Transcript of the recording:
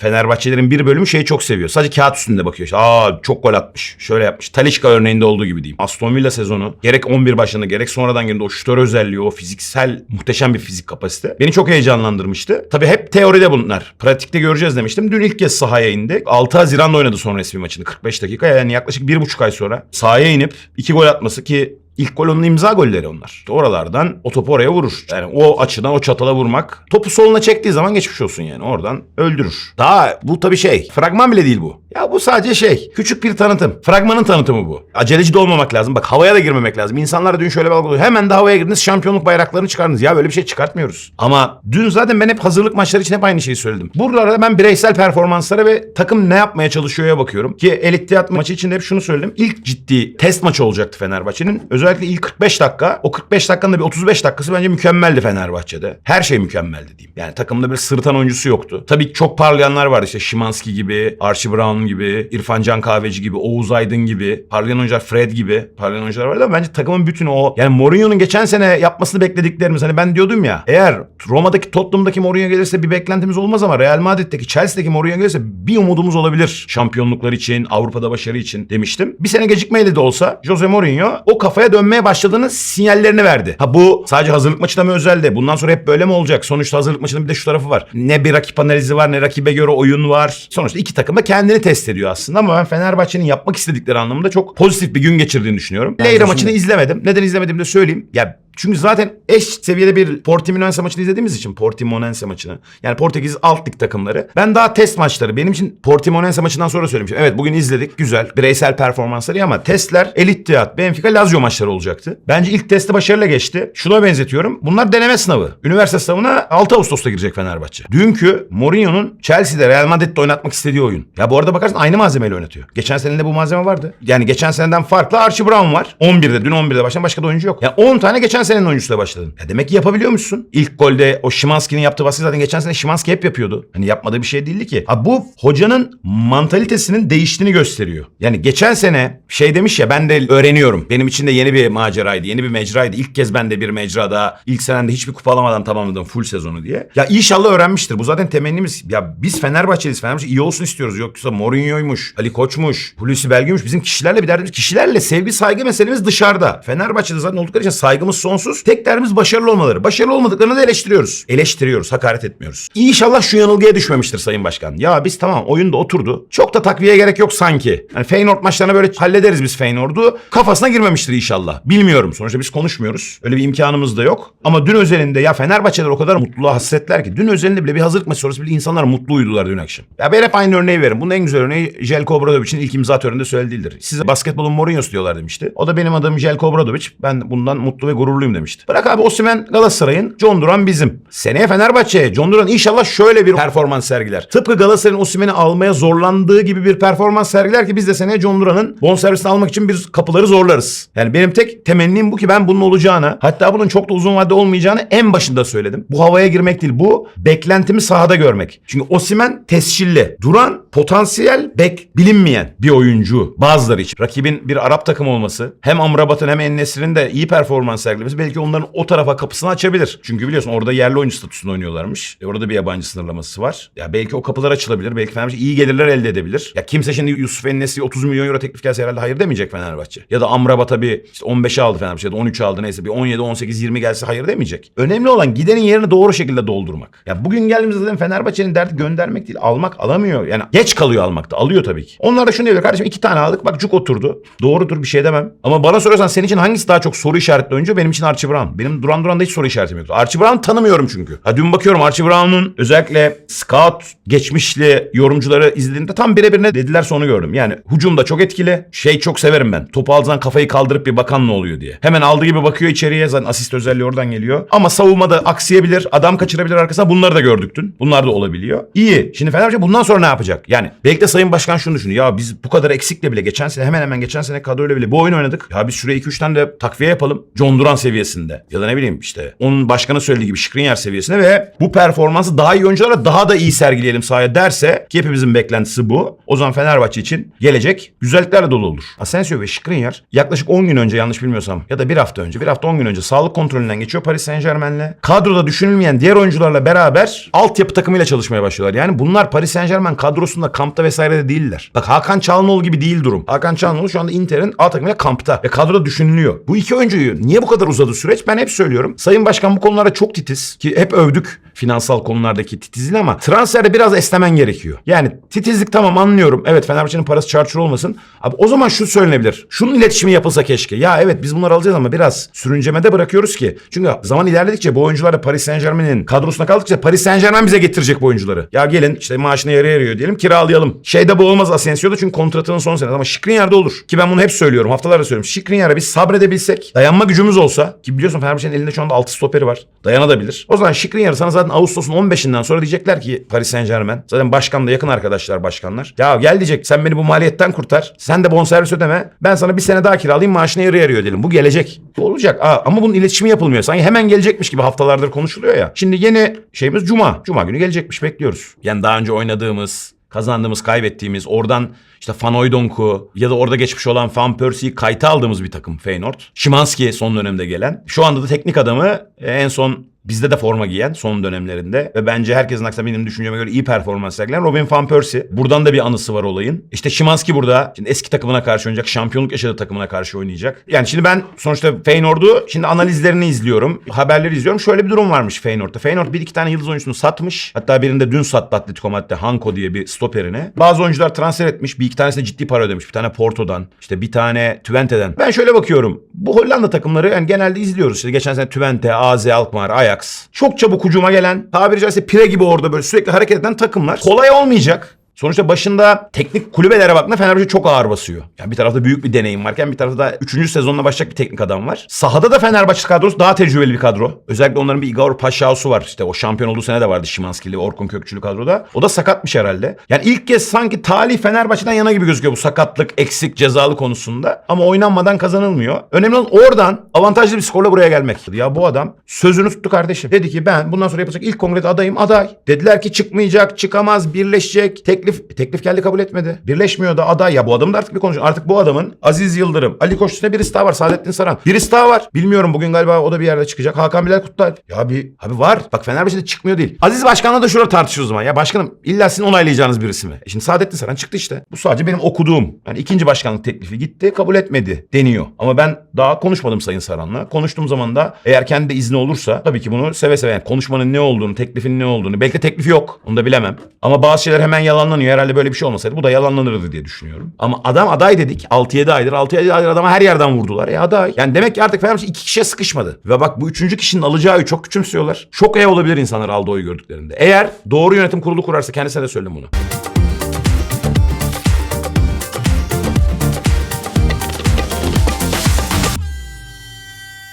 Fenerbahçelerin bir bölümü şeyi çok seviyor. Sadece kağıt üstünde bakıyor. İşte, Aa çok gol atmış. Şöyle yapmış. Talişka örneğinde olduğu gibi diyeyim. Aston Villa sezonu gerek 11 başında gerek sonradan girdiğinde o şutör özelliği, o fiziksel muhteşem bir fizik kapasite beni çok heyecanlandırmıştı. Tabii hep teoride bunlar. Pratikte göreceğiz demiştim. Dün ilk kez sahaya indi. 6 Haziran'da oynadı son resmi maçını 45 dakika. Yani yaklaşık 1,5 ay sonra sahaya inip 2 gol atması ki İlk gol onun imza golleri onlar. Oralardan o topu oraya vurur. Yani o açıdan o çatala vurmak. Topu soluna çektiği zaman geçmiş olsun yani. Oradan öldürür. Daha bu tabii şey. Fragman bile değil bu. Ya bu sadece şey. Küçük bir tanıtım. Fragmanın tanıtımı bu. Aceleci de olmamak lazım. Bak havaya da girmemek lazım. İnsanlar dün şöyle algılıyor. Hemen de havaya girdiniz şampiyonluk bayraklarını çıkardınız. Ya böyle bir şey çıkartmıyoruz. Ama dün zaten ben hep hazırlık maçları için hep aynı şeyi söyledim. Buralarda ben bireysel performanslara ve takım ne yapmaya çalışıyor'ya bakıyorum. Ki El İttihat maçı için de hep şunu söyledim. İlk ciddi test maçı olacaktı Fenerbahçe'nin. Özellikle ilk 45 dakika. O 45 dakikanın da bir 35 dakikası bence mükemmeldi Fenerbahçe'de. Her şey mükemmeldi diyeyim. Yani takımda bir sırıtan oyuncusu yoktu. Tabii çok parlayanlar vardı işte Şimanski gibi, Archie Brown gibi, İrfan Can Kahveci gibi, Oğuz Aydın gibi, parlayan oyuncular Fred gibi parlayan oyuncular vardı ama bence takımın bütün o yani Mourinho'nun geçen sene yapmasını beklediklerimiz hani ben diyordum ya eğer Roma'daki Tottenham'daki Mourinho gelirse bir beklentimiz olmaz ama Real Madrid'deki Chelsea'deki Mourinho gelirse bir umudumuz olabilir. Şampiyonluklar için, Avrupa'da başarı için demiştim. Bir sene gecikmeyle de olsa Jose Mourinho o kafaya dönmeye başladığının sinyallerini verdi. Ha bu sadece hazırlık maçına mı özeldi? Bundan sonra hep böyle mi olacak? Sonuçta hazırlık maçının bir de şu tarafı var. Ne bir rakip analizi var ne rakibe göre oyun var. Sonuçta iki takım da kendini test ediyor aslında ama ben Fenerbahçe'nin yapmak istedikleri anlamında çok pozitif bir gün geçirdiğini düşünüyorum. Leyra maçını izlemedim. Neden izlemedim de söyleyeyim. Ya çünkü zaten eş seviyede bir Portimonense maçını izlediğimiz için Portimonense maçını. Yani Portekiz alt lig takımları. Ben daha test maçları benim için Portimonense maçından sonra söylemişim. Evet bugün izledik güzel bireysel performansları ama testler Elit Teat, Benfica, Lazio maçları olacaktı. Bence ilk testi başarıyla geçti. Şuna benzetiyorum. Bunlar deneme sınavı. Üniversite sınavına 6 Ağustos'ta girecek Fenerbahçe. Dünkü Mourinho'nun Chelsea'de Real Madrid'de oynatmak istediği oyun. Ya bu arada bakarsın aynı malzemeyle oynatıyor. Geçen senede bu malzeme vardı. Yani geçen seneden farklı Archie Brown var. 11'de dün 11'de başlayan başka da oyuncu yok. Ya 10 tane geçen senenin oyuncusuyla başladın. Ya demek ki yapabiliyormuşsun. İlk golde o Şimanski'nin yaptığı baskı zaten geçen sene Şimanski hep yapıyordu. Hani yapmadığı bir şey değildi ki. Ha bu hocanın mantalitesinin değiştiğini gösteriyor. Yani geçen sene şey demiş ya ben de öğreniyorum. Benim için de yeni bir maceraydı. Yeni bir mecraydı. İlk kez ben de bir mecrada ilk senende hiçbir kupa alamadan tamamladım full sezonu diye. Ya inşallah öğrenmiştir. Bu zaten temennimiz. Ya biz Fenerbahçeliyiz. Fenerbahçe iyi olsun istiyoruz. Yoksa Mourinho'ymuş, Ali Koç'muş, Hulusi Belgü'ymüş. Bizim kişilerle bir derdimiz. Kişilerle sevgi saygı meselemiz dışarıda. Fenerbahçe'de zaten oldukları için saygımız sonsuz. Tek derdimiz başarılı olmaları. Başarılı olmadıklarını da eleştiriyoruz. Eleştiriyoruz, hakaret etmiyoruz. İnşallah şu yanılgıya düşmemiştir Sayın Başkan. Ya biz tamam oyunda oturdu. Çok da takviye gerek yok sanki. Hani Feyenoord maçlarına böyle hallederiz biz Feyenoord'u. Kafasına girmemiştir inşallah. Bilmiyorum. Sonuçta biz konuşmuyoruz. Öyle bir imkanımız da yok. Ama dün özelinde ya Fenerbahçeler o kadar mutluluğa hasretler ki. Dün özelinde bile bir hazırlık maçı sonrası bile insanlar mutlu uyudular dün akşam. Ya ben hep aynı örneği veririm. Bunun en güzel örneği Jelko Obradovic'in ilk imza töreninde söylediğidir. Size basketbolun Mourinho'su diyorlar demişti. O da benim adım Jelko Obradovic. Ben bundan mutlu ve gururluyum demişti. Bırak abi Osimhen Galatasaray'ın, John Duran bizim. Seneye Fenerbahçe, John Duran inşallah şöyle bir performans sergiler. Tıpkı Galatasaray'ın Osimhen'i almaya zorlandığı gibi bir performans sergiler ki biz de seneye John Duran'ın bonservisini almak için bir kapıları zorlarız. Yani benim tek temennim bu ki ben bunun olacağını, hatta bunun çok da uzun vadede olmayacağını en başında söyledim. Bu havaya girmek değil, bu beklentimi sahada görmek. Çünkü Osimhen tescilli. Duran potansiyel bek bilinmeyen bir oyuncu bazıları için. Rakibin bir Arap takım olması hem Amrabat'ın hem Ennesir'in de iyi performans sergilemesi belki onların o tarafa kapısını açabilir. Çünkü biliyorsun orada yerli oyuncu statüsünde oynuyorlarmış. E orada bir yabancı sınırlaması var. Ya belki o kapılar açılabilir. Belki Fenerbahçe iyi gelirler elde edebilir. Ya kimse şimdi Yusuf Ennesir'e 30 milyon euro teklif gelse herhalde hayır demeyecek Fenerbahçe. Ya da Amrabat'a bir işte 15'e aldı Fenerbahçe ya da 13 aldı neyse bir 17, 18, 20 gelse hayır demeyecek. Önemli olan gidenin yerini doğru şekilde doldurmak. Ya bugün geldiğimizde zaten Fenerbahçe'nin derdi göndermek değil. Almak alamıyor. Yani geç kalıyor almakta. Alıyor tabii ki. Onlar da şunu diyor kardeşim iki tane aldık. Bak cuk oturdu. Doğrudur bir şey demem. Ama bana sorarsan senin için hangisi daha çok soru işaretli oyuncu? Benim için Archie Brown. Benim Duran Duran'da hiç soru işaretim yoktu. Archie Brown tanımıyorum çünkü. Ha dün bakıyorum Archie Brown'un özellikle scout geçmişli yorumcuları izlediğimde tam birebir ne dediler onu gördüm. Yani hücumda çok etkili. Şey çok severim ben. Topu zaman kafayı kaldırıp bir bakan ne oluyor diye. Hemen aldığı gibi bakıyor içeriye. Zaten asist özelliği oradan geliyor. Ama savunmada aksayabilir. Adam kaçırabilir arkasına. Bunları da gördük dün. Bunlar da olabiliyor. İyi. Şimdi Fenerbahçe bundan sonra ne yapacak? Yani belki de Sayın Başkan şunu düşünüyor. Ya biz bu kadar eksikle bile geçen sene hemen hemen geçen sene kadroyla bile bu oyun oynadık. Ya biz şuraya 2-3 tane de takviye yapalım. John Duran seviyesinde ya da ne bileyim işte onun başkanı söylediği gibi Skriniar seviyesinde ve bu performansı daha iyi oyunculara daha da iyi sergileyelim sahaya derse ki hepimizin beklentisi bu. O zaman Fenerbahçe için gelecek güzelliklerle dolu olur. Asensio ve Skriniar yaklaşık 10 gün önce yanlış bilmiyorsam ya da bir hafta önce bir hafta 10 gün önce sağlık kontrolünden geçiyor Paris Saint Germain'le. Kadroda düşünülmeyen diğer oyuncularla beraber altyapı takımıyla çalışmaya başlıyorlar. Yani bunlar Paris Saint Germain kadrosunda kampta vesaire de değiller. Bak Hakan Çalhanoğlu gibi değil durum. Hakan Çalhanoğlu şu anda Inter'in A takımıyla kampta ve kadroda düşünülüyor. Bu iki oyuncuyu niye bu kadar uzadı süreç? Ben hep söylüyorum. Sayın Başkan bu konularda çok titiz ki hep övdük finansal konulardaki titizliğini ama transferde biraz esnemen gerekiyor. Yani titizlik tamam anlıyorum. Evet Fenerbahçe'nin parası çarçur olmasın. Abi o zaman şu söylenebilir. Şunun iletişimi yapılsa keşke. Ya evet biz bunları alacağız ama biraz sürüncemede bırakıyoruz ki. Çünkü zaman ilerledikçe bu oyuncular da Paris Saint Germain'in kadrosuna kaldıkça Paris Saint Germain bize getirecek bu oyuncuları. Ya gelin işte maaşına yarı yarıyor diyelim kiralayalım. Şeyde bu olmaz Asensio'da çünkü kontratının son senesi ama Skriniar'da olur. Ki ben bunu hep söylüyorum haftalardır söylüyorum. Skriniar'a biz sabredebilsek dayanma gücümüz olsa ki biliyorsun Fenerbahçe'nin elinde şu anda 6 stoperi var. Dayanabilir. O zaman Skriniar'ı sana zaten Ağustos'un 15'inden sonra diyecekler ki Paris Saint Germain. Zaten başkan da yakın arkadaşlar başkanlar. Ya gel diyecek sen beni bu maliyetten kurtar. Sen de bonservis ödeme. Ben sana bir sene daha kiralayayım maaşına yarı yarıyor diyelim. Bu gelecek. Bu olacak. Aa, ama bunun iletişimi yapılmıyor. Sanki hemen gelecekmiş gibi haftalardır konuşuluyor ya. Şimdi yeni şeyimiz Cuma. Cuma günü gelecekmiş bekliyoruz. Yani daha önce oynadığımız kazandığımız, kaybettiğimiz, oradan işte Van Hooydonk'u ya da orada geçmiş olan Van Persie'yi kayıta aldığımız bir takım Feyenoord. Şimanski son dönemde gelen. Şu anda da teknik adamı e, en son Bizde de forma giyen son dönemlerinde ve bence herkesin aksine benim düşünceme göre iyi performans sergileyen Robin Van Persie. Buradan da bir anısı var olayın. İşte Şimanski burada. Şimdi eski takımına karşı oynayacak. Şampiyonluk yaşadığı takımına karşı oynayacak. Yani şimdi ben sonuçta Feyenoord'u şimdi analizlerini izliyorum. Haberleri izliyorum. Şöyle bir durum varmış Feyenoord'da. Feyenoord bir iki tane yıldız oyuncusunu satmış. Hatta birinde dün sattı Atletico Madrid Hanko diye bir stoperini. Bazı oyuncular transfer etmiş. Bir iki tanesine ciddi para ödemiş. Bir tane Porto'dan. işte bir tane Twente'den. Ben şöyle bakıyorum. Bu Hollanda takımları yani genelde izliyoruz. İşte geçen sene Twente, AZ Alkmaar, Ajax. Çok çabuk hücuma gelen, tabiri caizse pire gibi orada böyle sürekli hareket eden takımlar. Kolay olmayacak. Sonuçta başında teknik kulübelere baktığında Fenerbahçe çok ağır basıyor. Yani bir tarafta büyük bir deneyim varken bir tarafta da 3. sezonuna başlayacak bir teknik adam var. Sahada da Fenerbahçe kadrosu daha tecrübeli bir kadro. Özellikle onların bir Igor Paşaosu var. İşte o şampiyon olduğu sene de vardı Şimanski'li, Orkun Kökçülü kadroda. O da sakatmış herhalde. Yani ilk kez sanki talih Fenerbahçe'den yana gibi gözüküyor bu sakatlık, eksik, cezalı konusunda. Ama oynanmadan kazanılmıyor. Önemli olan oradan avantajlı bir skorla buraya gelmek. Ya bu adam sözünü tuttu kardeşim. Dedi ki ben bundan sonra yapacak ilk kongrede adayım aday. Dediler ki çıkmayacak, çıkamaz, birleşecek. Teklif teklif geldi kabul etmedi. Birleşmiyor da aday. Ya bu adamın da artık bir konuşuyor. Artık bu adamın Aziz Yıldırım, Ali Koç üstüne birisi var. Saadettin Saran. Birisi daha var. Bilmiyorum bugün galiba o da bir yerde çıkacak. Hakan Bilal Kutlualp. Ya bir abi var. Bak Fenerbahçe'de çıkmıyor değil. Aziz Başkan'la da şurada tartışıyoruz zaman. Ya başkanım illa sizin onaylayacağınız birisi mi? E şimdi Saadettin Saran çıktı işte. Bu sadece benim okuduğum. Yani ikinci başkanlık teklifi gitti kabul etmedi deniyor. Ama ben daha konuşmadım Sayın Saran'la. Konuştuğum zaman da eğer kendi de izni olursa tabii ki bunu seve seve yani konuşmanın ne olduğunu, teklifin ne olduğunu belki de teklif yok. Onu da bilemem. Ama bazı şeyler hemen yalanlanıyor. Herhalde böyle bir şey olmasaydı bu da yalanlanırdı diye düşünüyorum. Ama adam aday dedik. 6-7 aydır. 6-7 aydır adama her yerden vurdular. E aday. Yani demek ki artık Fenerbahçe iki kişiye sıkışmadı. Ve bak bu üçüncü kişinin alacağı oyu çok küçümsüyorlar. Şok ev olabilir insanlar aldığı oyu gördüklerinde. Eğer doğru yönetim kurulu kurarsa kendisine de söyledim bunu.